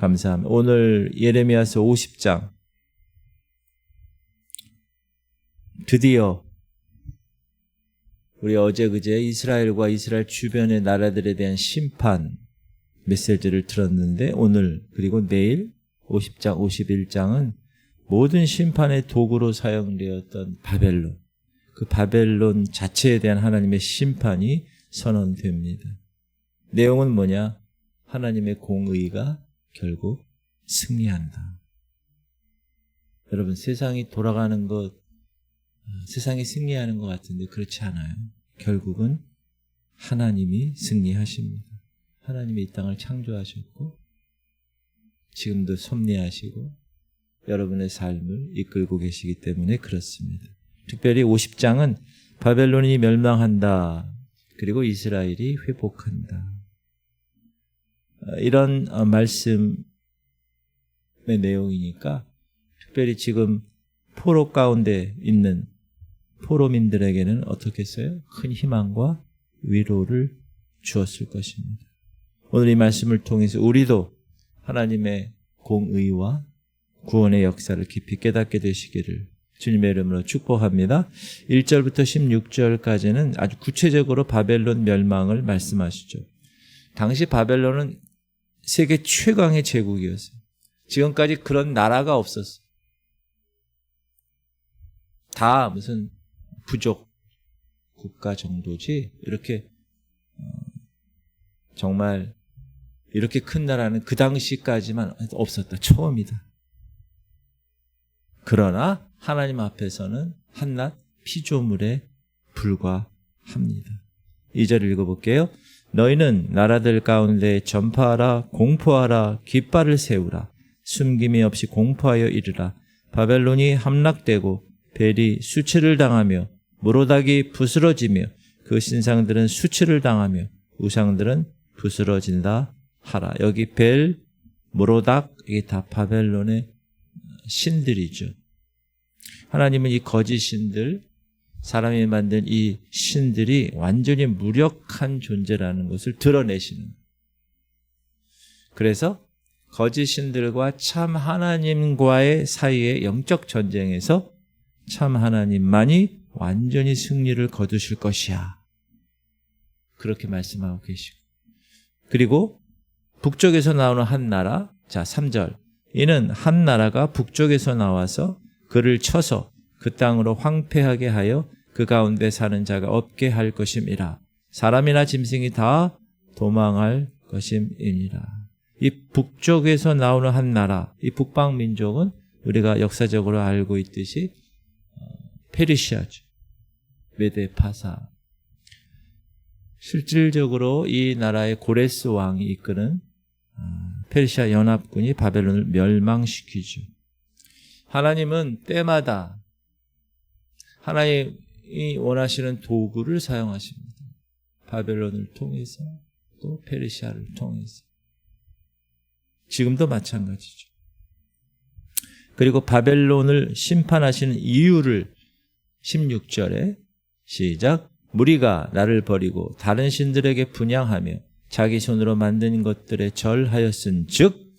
감사합니다. 오늘 예레미야서 50장 드디어 우리 어제 그제 이스라엘과 이스라엘 주변의 나라들에 대한 심판 메시지를 들었는데 오늘 그리고 내일 50장 51장은 모든 심판의 도구로 사용되었던 바벨론 그 바벨론 자체에 대한 하나님의 심판이 선언됩니다. 내용은 뭐냐? 하나님의 공의가 결국 승리한다. 여러분 세상이 돌아가는 것 세상이 승리하는 것 같은데 그렇지 않아요. 결국은 하나님이 승리하십니다. 하나님이 이 땅을 창조하셨고 지금도 섭리하시고 여러분의 삶을 이끌고 계시기 때문에 그렇습니다. 특별히 50장은 바벨론이 멸망한다. 그리고 이스라엘이 회복한다. 이런 어, 말씀의 내용이니까 특별히 지금 포로 가운데 있는 포로민들에게는 어떻게 했어요? 큰 희망과 위로를 주었을 것입니다. 오늘 이 말씀을 통해서 우리도 하나님의 공의와 구원의 역사를 깊이 깨닫게 되시기를 주님의 이름으로 축복합니다. 1절부터 16절까지는 아주 구체적으로 바벨론 멸망을 말씀하시죠. 당시 바벨론은 세계 최강의 제국이었어요. 지금까지 그런 나라가 없었어요. 다 무슨 부족 국가 정도지 이렇게 어, 정말 이렇게 큰 나라는 그 당시까지만 없었다. 처음이다. 그러나 하나님 앞에서는 한낱 피조물에 불과합니다. 2절 읽어볼게요. 너희는 나라들 가운데 전파하라, 공포하라, 깃발을 세우라, 숨김이 없이 공포하여 이르라. 바벨론이 함락되고 벨이 수치를 당하며 무로닥이 부스러지며 그 신상들은 수치를 당하며 우상들은 부스러진다 하라. 여기 벨, 무로닥 이게 다 바벨론의 신들이죠. 하나님은 이 거짓 신들, 사람이 만든 이 신들이 완전히 무력한 존재라는 것을 드러내시는. 그래서 거짓 신들과 참 하나님과의 사이의 영적 전쟁에서 참 하나님만이 완전히 승리를 거두실 것이야. 그렇게 말씀하고 계시고. 그리고 북쪽에서 나오는 한 나라, 자, 3절. 이는 한 나라가 북쪽에서 나와서 그를 쳐서 그 땅으로 황폐하게 하여 그 가운데 사는 자가 없게 할 것임이라. 사람이나 짐승이 다 도망할 것임이니라. 이 북쪽에서 나오는 한 나라, 이 북방 민족은 우리가 역사적으로 알고 있듯이 어, 페르시아죠. 메데 파사. 실질적으로 이 나라의 고레스 왕이 이끄는 어, 페르시아 연합군이 바벨론을 멸망시키죠. 하나님은 때마다 하나님이 원하시는 도구를 사용하십니다. 바벨론을 통해서 또 페르시아를 통해서 지금도 마찬가지죠. 그리고 바벨론을 심판하시는 이유를 16절에 시작 무리가 나를 버리고 다른 신들에게 분양하며 자기 손으로 만든 것들에 절하였은즉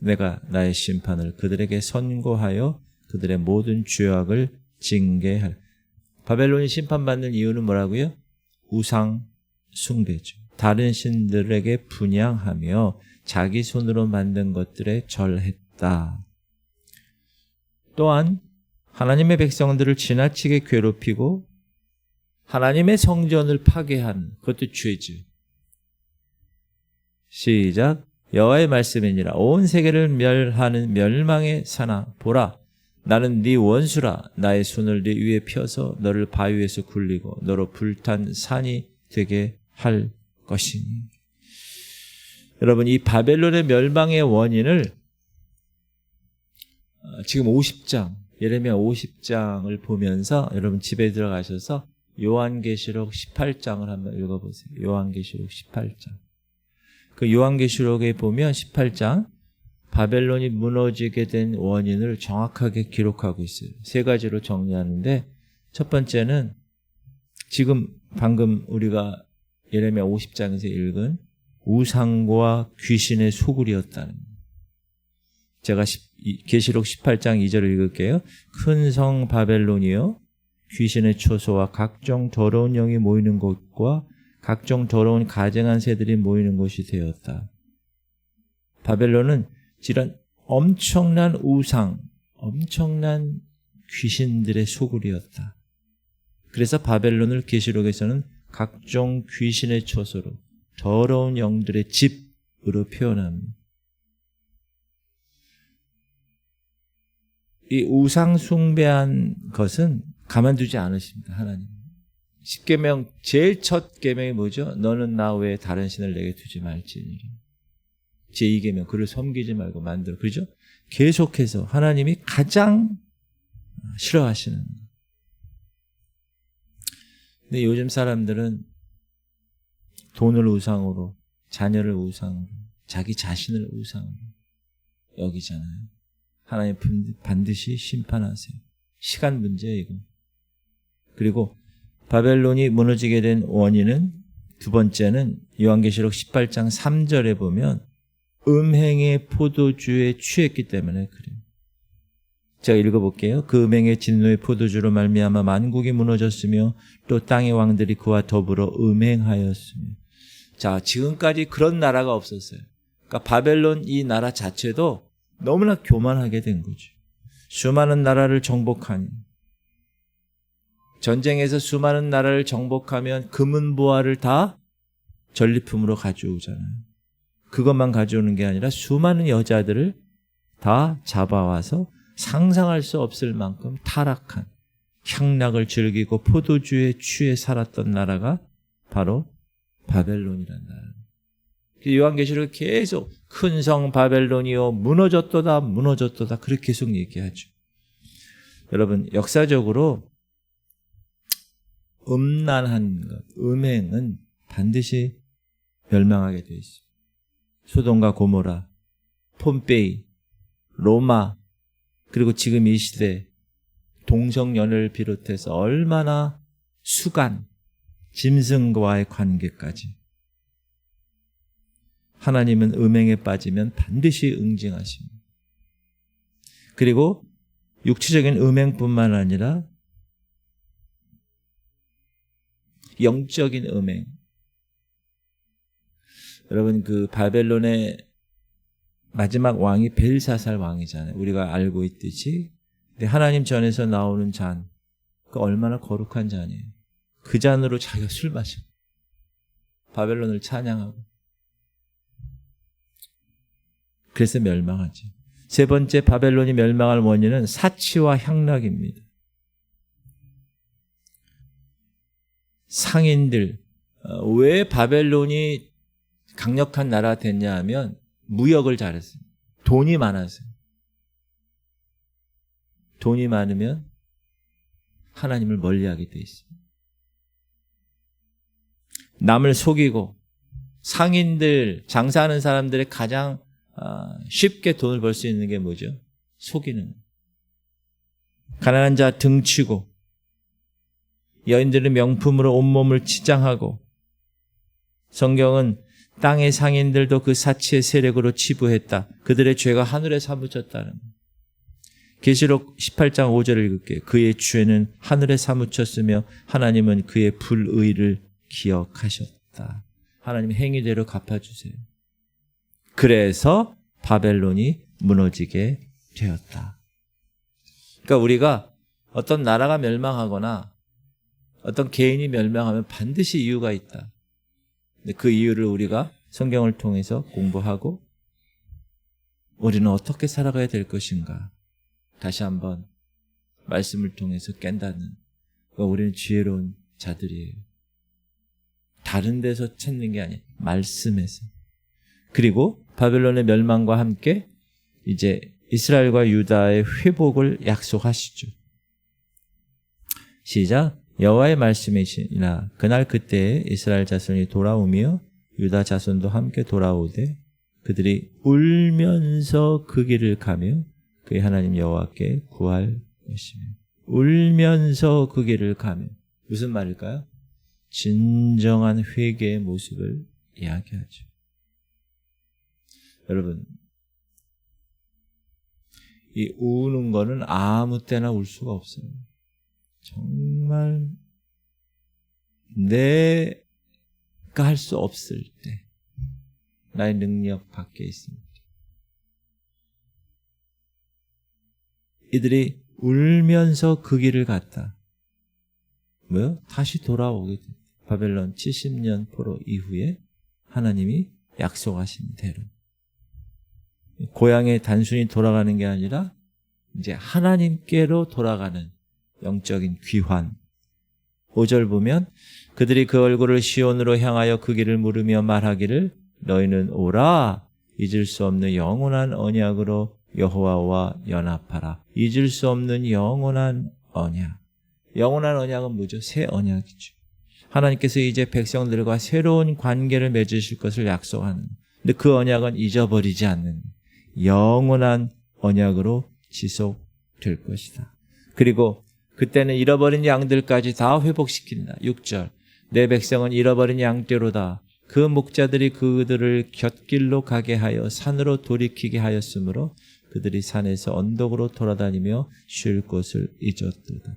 내가 나의 심판을 그들에게 선고하여 그들의 모든 죄악을 징계할. 바벨론이 심판받는 이유는 뭐라고요? 우상 숭배죠. 다른 신들에게 분양하며 자기 손으로 만든 것들에 절했다. 또한 하나님의 백성들을 지나치게 괴롭히고 하나님의 성전을 파괴한 그것도 죄죠. 시작. 여호와의 말씀이니라 온 세계를 멸하는 멸망의 사나 보라 나는 네 원수라 나의 손을 네 위에 펴서 너를 바위에서 굴리고 너로 불탄 산이 되게 할 것이니 여러분 이 바벨론의 멸망의 원인을 어, 지금 50장 예레미야 50장을 보면서 여러분 집에 들어가셔서 요한계시록 18장을 한번 읽어보세요. 요한계시록 18장. 그 요한계시록에 보면 18장 바벨론이 무너지게 된 원인을 정확하게 기록하고 있어요. 세 가지로 정리하는데 첫 번째는 지금 방금 우리가 예레미야 50장에서 읽은 우상과 귀신의 소굴이었다는 제가 계시록 18장 2절을 읽을게요. 큰 성 바벨론이요 귀신의 초소와 각종 더러운 영이 모이는 곳과 각종 더러운 가증한 새들이 모이는 곳이 되었다. 바벨론은 이런 엄청난 우상, 엄청난 귀신들의 소굴이었다. 그래서 바벨론을 계시록에서는 각종 귀신의 초소로 더러운 영들의 집으로 표현합니다. 이 우상 숭배한 것은 가만두지 않으십니다. 하나님. 십계명 제일 첫 계명이 뭐죠? 너는 나 외에 다른 신을 내게 두지 말지니. 제2계명 그를 섬기지 말고 만들어. 그죠? 계속해서 하나님이 가장 싫어하시는 것. 근데 요즘 사람들은 돈을 우상으로, 자녀를 우상으로, 자기 자신을 우상으로 여기잖아요. 하나님 반드시 심판하세요. 시간 문제예요, 이거. 그리고 바벨론이 무너지게 된 원인은 두 번째는 요한계시록 18장 3절에 보면 음행의 포도주에 취했기 때문에 그래요. 제가 읽어볼게요. 그 음행의 진노의 포도주로 말미암아 만국이 무너졌으며 또 땅의 왕들이 그와 더불어 음행하였으며 자 지금까지 그런 나라가 없었어요. 그러니까 바벨론 이 나라 자체도 너무나 교만하게 된 거죠. 수많은 나라를 정복하니 전쟁에서 수많은 나라를 정복하면 금은 보화를 다 전리품으로 가져오잖아요. 그것만 가져오는 게 아니라 수많은 여자들을 다 잡아와서 상상할 수 없을 만큼 타락한 향락을 즐기고 포도주에 취해 살았던 나라가 바로 바벨론이라는 나라. 요한계시록 계속 큰 성 바벨론이요 무너졌도다 무너졌도다 그렇게 계속 얘기하죠. 여러분 역사적으로 음란한 것, 음행은 반드시 멸망하게 되어 있습니다. 소돔과 고모라, 폼페이, 로마, 그리고 지금 이 시대 동성연애를 비롯해서 얼마나 수간, 짐승과의 관계까지 하나님은 음행에 빠지면 반드시 응징하십니다. 그리고 육체적인 음행뿐만 아니라 영적인 음행. 여러분 그 바벨론의 마지막 왕이 벨사살 왕이잖아요. 우리가 알고 있듯이. 근데 하나님 전에서 나오는 잔, 그 얼마나 거룩한 잔이에요. 그 잔으로 자기가 술 마셔. 바벨론을 찬양하고. 그래서 멸망하지. 세 번째 바벨론이 멸망할 원인은 사치와 향락입니다. 상인들 어, 왜 바벨론이 강력한 나라 됐냐 하면 무역을 잘했어요. 돈이 많았어요. 돈이 많으면 하나님을 멀리하게 돼 있습니다. 남을 속이고 상인들 장사하는 사람들의 가장 아, 쉽게 돈을 벌 수 있는 게 뭐죠? 속이는 가난한 자 등치고 여인들은 명품으로 온몸을 치장하고 성경은 땅의 상인들도 그 사치의 세력으로 치부했다. 그들의 죄가 하늘에 사무쳤다는 계시록 18장 5절을 읽을게요. 그의 죄는 하늘에 사무쳤으며 하나님은 그의 불의를 기억하셨다. 하나님 행위대로 갚아주세요. 그래서 바벨론이 무너지게 되었다. 그러니까 우리가 어떤 나라가 멸망하거나 어떤 개인이 멸망하면 반드시 이유가 있다. 그 이유를 우리가 성경을 통해서 공부하고 우리는 어떻게 살아가야 될 것인가 다시 한번 말씀을 통해서 깬다는 우리는 지혜로운 자들이에요. 다른 데서 찾는 게 아니에요. 말씀에서. 그리고 바벨론의 멸망과 함께 이제 이스라엘과 유다의 회복을 약속하시죠. 시작. 여호와의 말씀이시나 그날 그때에 이스라엘 자손이 돌아오며 유다 자손도 함께 돌아오되 그들이 울면서 그 길을 가며 그의 하나님 여호와께 구할 것이며 울면서 그 길을 가며 무슨 말일까요? 진정한 회개의 모습을 이야기하죠. 여러분 이 우는 거는 아무 때나 울 수가 없어요. 정말 내가 할 수 없을 때 나의 능력 밖에 있습니다. 이들이 울면서 그 길을 갔다. 뭐요? 다시 돌아오게 돼. 바벨론 70년 포로 이후에 하나님이 약속하신 대로. 고향에 단순히 돌아가는 게 아니라 이제 하나님께로 돌아가는 영적인 귀환. 5절 보면 그들이 그 얼굴을 시온으로 향하여 그 길을 물으며 말하기를 너희는 오라 잊을 수 없는 영원한 언약으로 여호와와 연합하라. 잊을 수 없는 영원한 언약. 영원한 언약은 뭐죠? 새 언약이죠. 하나님께서 이제 백성들과 새로운 관계를 맺으실 것을 약속하는. 근데 그 언약은 잊어버리지 않는 영원한 언약으로 지속될 것이다. 그리고 그때는 잃어버린 양들까지 다 회복시킨다. 6절. 내 백성은 잃어버린 양떼로다. 그 목자들이 그들을 곁길로 가게 하여 산으로 돌이키게 하였으므로 그들이 산에서 언덕으로 돌아다니며 쉴 곳을 잊었도다.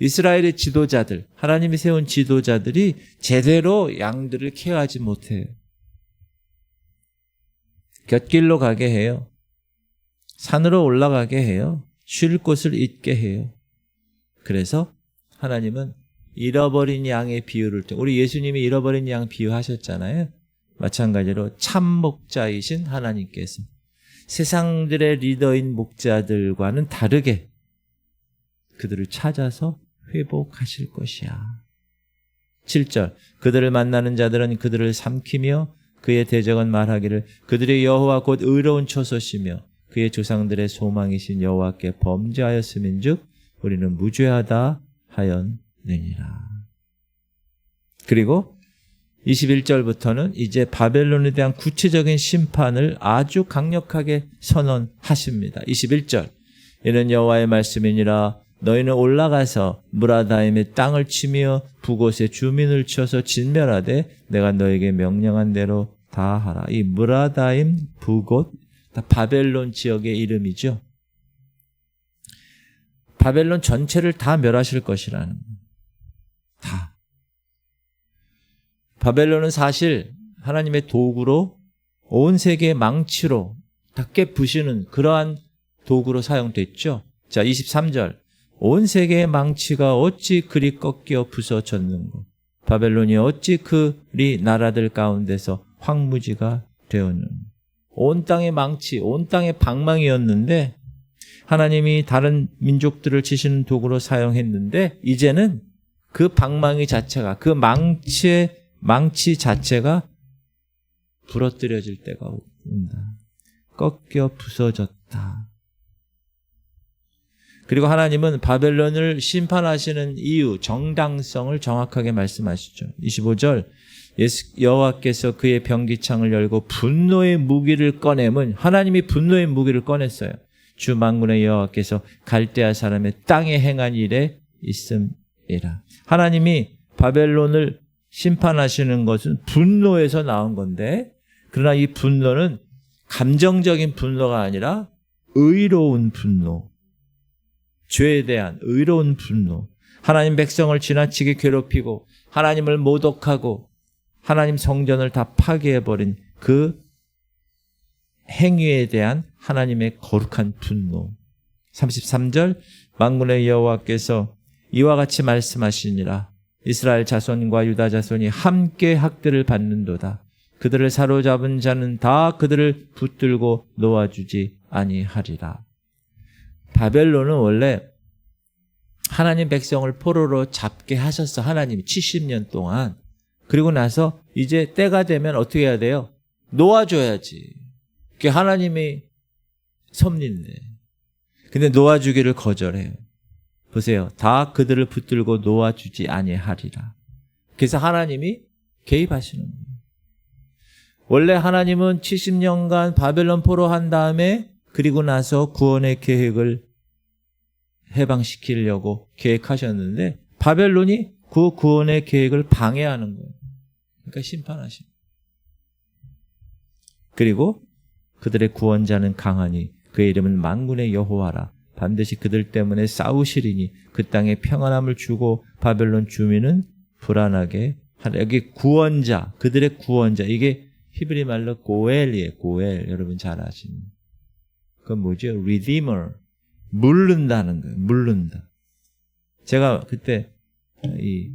이스라엘의 지도자들, 하나님이 세운 지도자들이 제대로 양들을 케어하지 못해요. 곁길로 가게 해요. 산으로 올라가게 해요. 쉴 곳을 잊게 해요. 그래서 하나님은 잃어버린 양의 비유를 때 우리 예수님이 잃어버린 양 비유하셨잖아요. 마찬가지로 참 목자이신 하나님께서 세상들의 리더인 목자들과는 다르게 그들을 찾아서 회복하실 것이야. 7절 그들을 만나는 자들은 그들을 삼키며 그의 대적은 말하기를 그들의 여호와 곧 의로운 초소시며 그의 조상들의 소망이신 여호와께 범죄하였음인즉 우리는 무죄하다 하였느니라. 그리고 21절부터는 이제 바벨론에 대한 구체적인 심판을 아주 강력하게 선언하십니다. 21절 이는 여호와의 말씀이니라 너희는 올라가서 무라다임의 땅을 치며 부곳의 주민을 쳐서 진멸하되 내가 너에게 명령한 대로 다 하라. 이 무라다임 다 바벨론 지역의 이름이죠. 바벨론 전체를 다 멸하실 것이라는 다. 바벨론은 사실 하나님의 도구로 온 세계의 망치로 다 깨부시는 그러한 도구로 사용됐죠. 자, 23절. 온 세계의 망치가 어찌 그리 꺾여 부서졌는고. 바벨론이 어찌 그리 나라들 가운데서 황무지가 되었는고. 온 땅의 망치, 온 땅의 방망이였는데 하나님이 다른 민족들을 치시는 도구로 사용했는데 이제는 그 방망이 자체가 그 망치의 망치 자체가 부러뜨려질 때가 온다. 꺾여 부서졌다. 그리고 하나님은 바벨론을 심판하시는 이유, 정당성을 정확하게 말씀하시죠. 25절 여호와께서 그의 병기창을 열고 분노의 무기를 꺼내면 하나님이 분노의 무기를 꺼냈어요. 주 만군의 여호와께서 갈대아 사람의 땅에 행한 일에 있음이라. 하나님이 바벨론을 심판하시는 것은 분노에서 나온 건데 그러나 이 분노는 감정적인 분노가 아니라 의로운 분노. 죄에 대한 의로운 분노. 하나님 백성을 지나치게 괴롭히고 하나님을 모독하고 하나님 성전을 다 파괴해버린 그 행위에 대한 하나님의 거룩한 분노. 33절 만군의 여호와께서 이와 같이 말씀하시니라 이스라엘 자손과 유다 자손이 함께 학대를 받는도다. 그들을 사로잡은 자는 다 그들을 붙들고 놓아주지 아니하리라. 바벨론은 원래 하나님 백성을 포로로 잡게 하셨어. 하나님이 70년 동안. 그리고 나서 이제 때가 되면 어떻게 해야 돼요? 놓아줘야지. 그게 하나님이 섭리인데. 근데 놓아주기를 거절해요. 보세요. 다 그들을 붙들고 놓아주지 아니하리라. 그래서 하나님이 개입하시는 거예요. 원래 하나님은 70년간 바벨론 포로 한 다음에 그리고 나서 구원의 계획을 해방시키려고 계획하셨는데 바벨론이 그 구원의 계획을 방해하는 거예요. 그러니까 심판하십니다. 그리고 그들의 구원자는 강하니 그의 이름은 만군의 여호와라. 반드시 그들 때문에 싸우시리니 그 땅에 평안함을 주고 바벨론 주민은 불안하게 하라. 여기 구원자, 그들의 구원자. 이게 히브리 말로 고엘이에요. 고엘. 여러분 잘 아시는. 그건 뭐죠? redeemer. 물른다는 거예요. 물른다. 제가 그때 이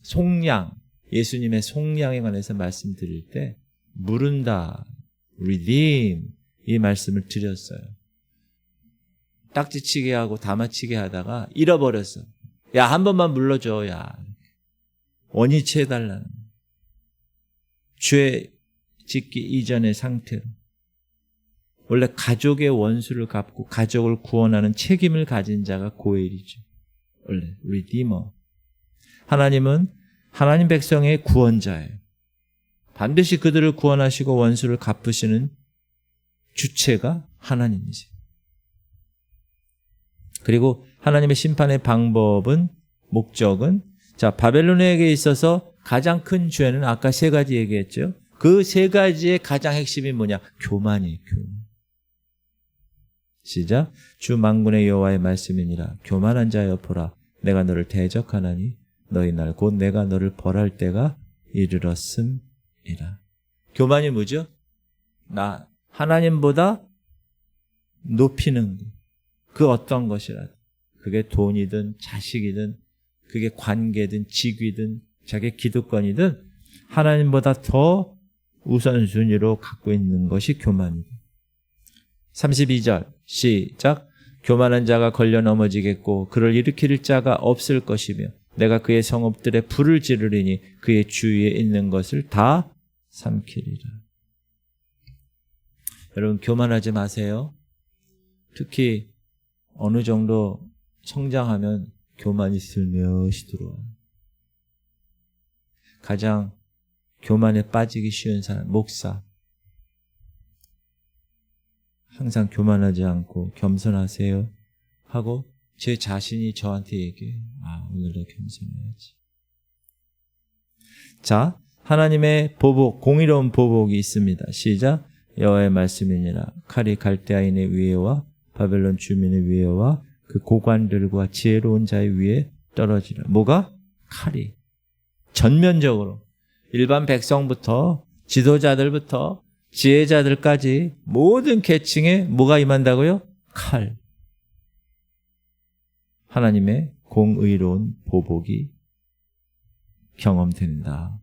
속량, 예수님의 속량에 관해서 말씀드릴 때 물은다, redeem 이 말씀을 드렸어요. 딱지치게 하고 다마치게 하다가 잃어버렸어. 야, 한 번만 물러줘, 야. 원위치 해달라는. 죄 짓기 이전의 상태로. 원래 가족의 원수를 갚고 가족을 구원하는 책임을 가진 자가 고엘이죠. 원래, 리디머. 하나님은 하나님 백성의 구원자예요. 반드시 그들을 구원하시고 원수를 갚으시는 주체가 하나님이세요. 그리고 하나님의 심판의 방법은 목적은 자 바벨론에게 있어서 가장 큰 죄는 아까 세 가지 얘기했죠. 그 세 가지의 가장 핵심이 뭐냐? 교만이에요. 교만. 시작. 주 만군의 여호와의 말씀이니라. 교만한 자여 보라. 내가 너를 대적하나니 너희 날 곧 내가 너를 벌할 때가 이르렀음이라. 교만이 뭐죠? 나 하나님보다 높이는 것. 그 어떤 것이라도 그게 돈이든 자식이든 그게 관계든 직위든 자기 기득권이든 하나님보다 더 우선순위로 갖고 있는 것이 교만이다. 32절 시작 교만한 자가 걸려 넘어지겠고 그를 일으킬 자가 없을 것이며 내가 그의 성읍들에 불을 지르리니 그의 주위에 있는 것을 다 삼키리라. 여러분 교만하지 마세요. 특히 어느 정도 성장하면 교만이 슬며시 들어와요. 가장 교만에 빠지기 쉬운 사람, 목사. 항상 교만하지 않고 겸손하세요. 하고 제 자신이 저한테 얘기해요. 아, 오늘도 겸손해야지. 자, 하나님의 보복, 공의로운 보복이 있습니다. 시작. 여호와의 말씀이니라. 칼이 갈대아인의 위에와 바벨론 주민의 위에와 그 고관들과 지혜로운 자의 위에 떨어지라. 뭐가? 칼이. 전면적으로. 일반 백성부터 지도자들부터 지혜자들까지 모든 계층에 뭐가 임한다고요? 칼. 하나님의 공의로운 보복이 경험된다.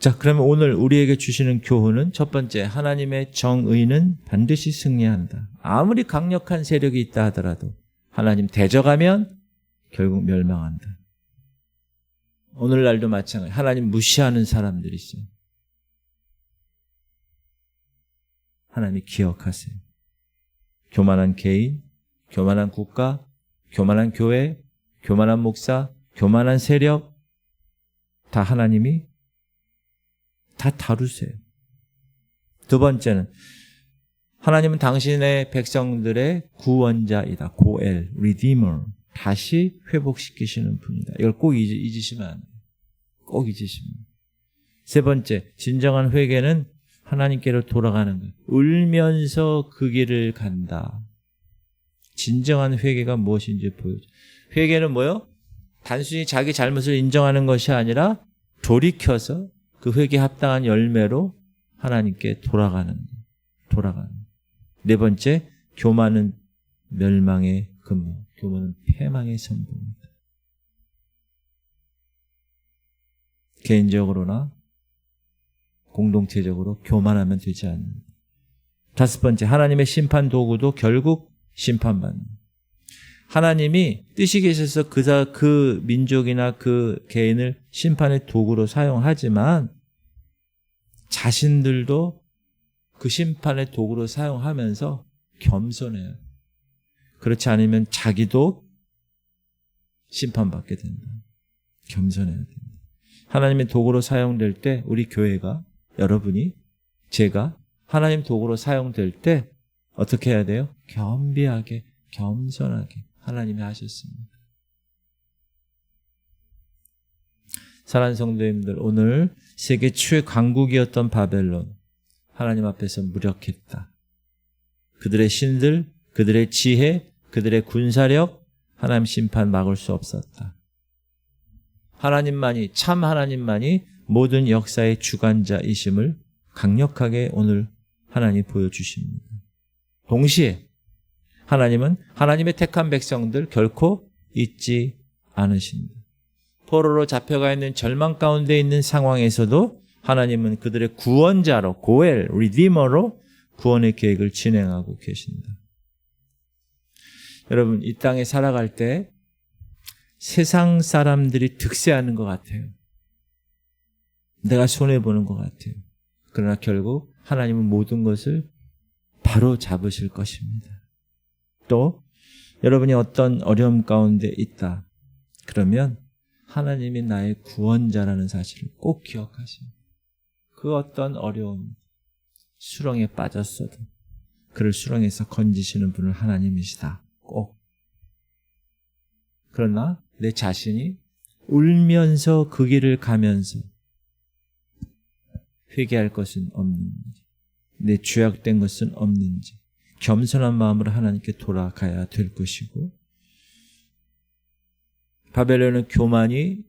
자, 그러면 오늘 우리에게 주시는 교훈은 첫 번째, 하나님의 정의는 반드시 승리한다. 아무리 강력한 세력이 있다 하더라도 하나님 대적하면 결국 멸망한다. 오늘날도 마찬가지. 하나님 무시하는 사람들이 있어요. 하나님 기억하세요. 교만한 개인, 교만한 국가, 교만한 교회, 교만한 목사, 교만한 세력, 다 하나님이 다 다루세요. 두 번째는 하나님은 당신의 백성들의 구원자이다. 고엘, 리디머. 다시 회복시키시는 분이다. 이걸 꼭 잊 으시면 안 돼요. 꼭 잊으시면. 세 번째, 진정한 회개는 하나님께로 돌아가는 것. 울면서 그 길을 간다. 진정한 회개가 무엇인지 보여줘. 회개는 뭐요? 단순히 자기 잘못을 인정하는 것이 아니라 돌이켜서 그 회개 합당한 열매로 하나님께 돌아가는 돌아가는. 네 번째, 교만은 멸망의 근무, 교만은 패망의 선봉입니다. 개인적으로나 공동체적으로 교만하면 되지 않는. 다섯 번째, 하나님의 심판 도구도 결국 심판받는. 하나님이 뜻이 계셔서 그사 그 민족이나 그 개인을 심판의 도구로 사용하지만 자신들도 그 심판의 도구로 사용하면서 겸손해요. 그렇지 않으면 자기도 심판받게 된다. 겸손해야 된다. 하나님의 도구로 사용될 때 우리 교회가 여러분이 제가 하나님 도구로 사용될 때 어떻게 해야 돼요? 겸비하게 겸손하게 하나님이 하셨습니다. 사랑하는 성도님들 오늘 세계 최강국이었던 바벨론 하나님 앞에서 무력했다. 그들의 신들, 그들의 지혜, 그들의 군사력, 하나님 심판 막을 수 없었다. 하나님만이, 참 하나님만이 모든 역사의 주관자이심을 강력하게 오늘 하나님 보여주십니다. 동시에 하나님은 하나님의 택한 백성들 결코 잊지 않으신다. 포로로 잡혀가 있는 절망 가운데 있는 상황에서도 하나님은 그들의 구원자로 고엘 리디머로 구원의 계획을 진행하고 계신다. 여러분 이 땅에 살아갈 때 세상 사람들이 득세하는 것 같아요. 내가 손해 보는 것 같아요. 그러나 결국 하나님은 모든 것을 바로 잡으실 것입니다. 또 여러분이 어떤 어려움 가운데 있다. 그러면 하나님이 나의 구원자라는 사실을 꼭 기억하십니다. 그 어떤 어려움, 수렁에 빠졌어도 그를 수렁에서 건지시는 분은 하나님이시다. 꼭. 그러나 내 자신이 울면서 그 길을 가면서 회개할 것은 없는지, 내 죄악된 것은 없는지, 겸손한 마음으로 하나님께 돌아가야 될 것이고, 바벨론은 교만이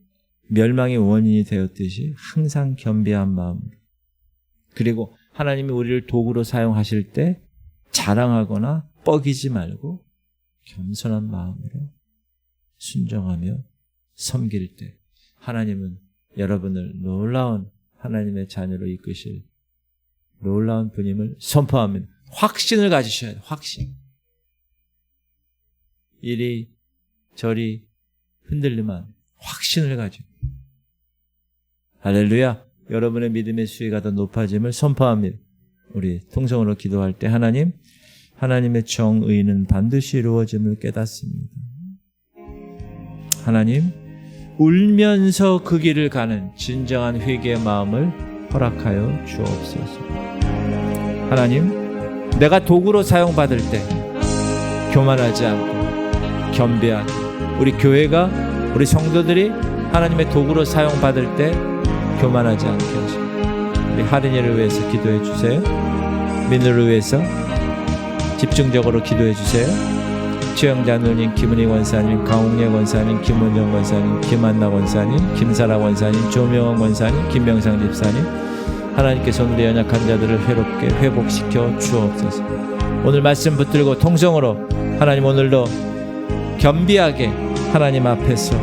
멸망의 원인이 되었듯이 항상 겸비한 마음으로, 그리고 하나님이 우리를 도구로 사용하실 때 자랑하거나 뻐기지 말고 겸손한 마음으로 순종하며 섬길 때 하나님은 여러분을 놀라운 하나님의 자녀로 이끄실 놀라운 분임을 선포하면 확신을 가지셔야 돼요. 확신. 이리 저리 흔들리면 확신을 가지고 할렐루야. 여러분의 믿음의 수위가 더 높아짐을 선포합니다. 우리 통성으로 기도할 때 하나님 하나님의 정의는 반드시 이루어짐을 깨닫습니다. 하나님 울면서 그 길을 가는 진정한 회개의 마음을 허락하여 주옵소서. 하나님, 내가 도구로 사용받을 때 교만하지 않고 겸비한 우리 교회가 우리 성도들이 하나님의 도구로 사용받을 때 교만하지 않게 하시고 우리 할인이를 위해서 기도해 주세요. 민우를 위해서 집중적으로 기도해 주세요. 최영자 누님, 김은희 원사님, 강홍래 원사님, 김은정 원사님, 김한나 원사님, 김사라 원사님, 조명원 원사님, 김명상 집사님, 하나님께서 오늘의 연약한 자들을 회롭게 회복시켜 주옵소서. 오늘 말씀 붙들고 통성으로 하나님 오늘도 겸비하게 하나님 앞에서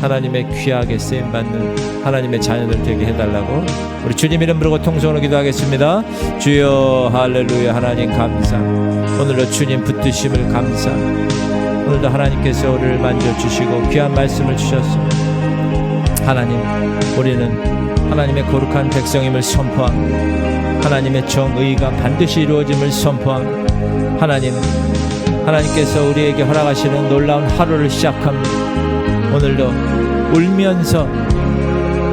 하나님의 귀하게 쓰임 받는 하나님의 자녀들 되게 해달라고 우리 주님 이름 부르고 통성으로 기도하겠습니다. 주여 할렐루야 하나님 감사. 오늘도 주님 붙드심을 감사. 오늘도 하나님께서 우리를 만져주시고 귀한 말씀을 주셨습니다. 하나님, 우리는 하나님의 거룩한 백성임을 선포합니다. 하나님의 정의가 반드시 이루어짐을 선포합니다. 하나님, 하나님께서 우리에게 허락하시는 놀라운 하루를 시작합니다. 오늘도 울면서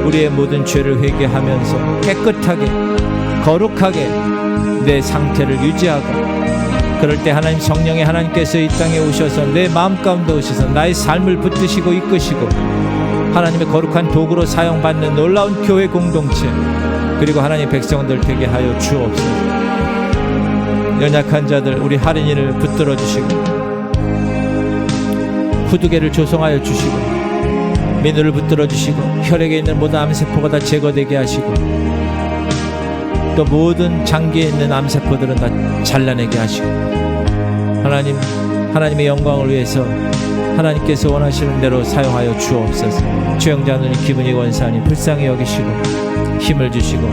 우리의 모든 죄를 회개하면서 깨끗하게, 거룩하게 내 상태를 유지하고 그럴 때 하나님 성령의 하나님께서 이 땅에 오셔서 내 마음 가운데 오셔서 나의 삶을 붙드시고 이끄시고 하나님의 거룩한 도구로 사용받는 놀라운 교회 공동체 그리고 하나님 백성들 되게 하여 주옵소서. 연약한 자들 우리 할인이를 붙들어 주시고 후두개를 조성하여 주시고 민우를 붙들어 주시고 혈액에 있는 모든 암세포가 다 제거되게 하시고 또 모든 장기에 있는 암세포들은 다 잘라내게 하시고 하나님 하나님의 영광을 위해서 하나님께서 원하시는 대로 사용하여 주옵소서. 주영자는 기분이 원사님 불쌍히 여기시고 힘을 주시고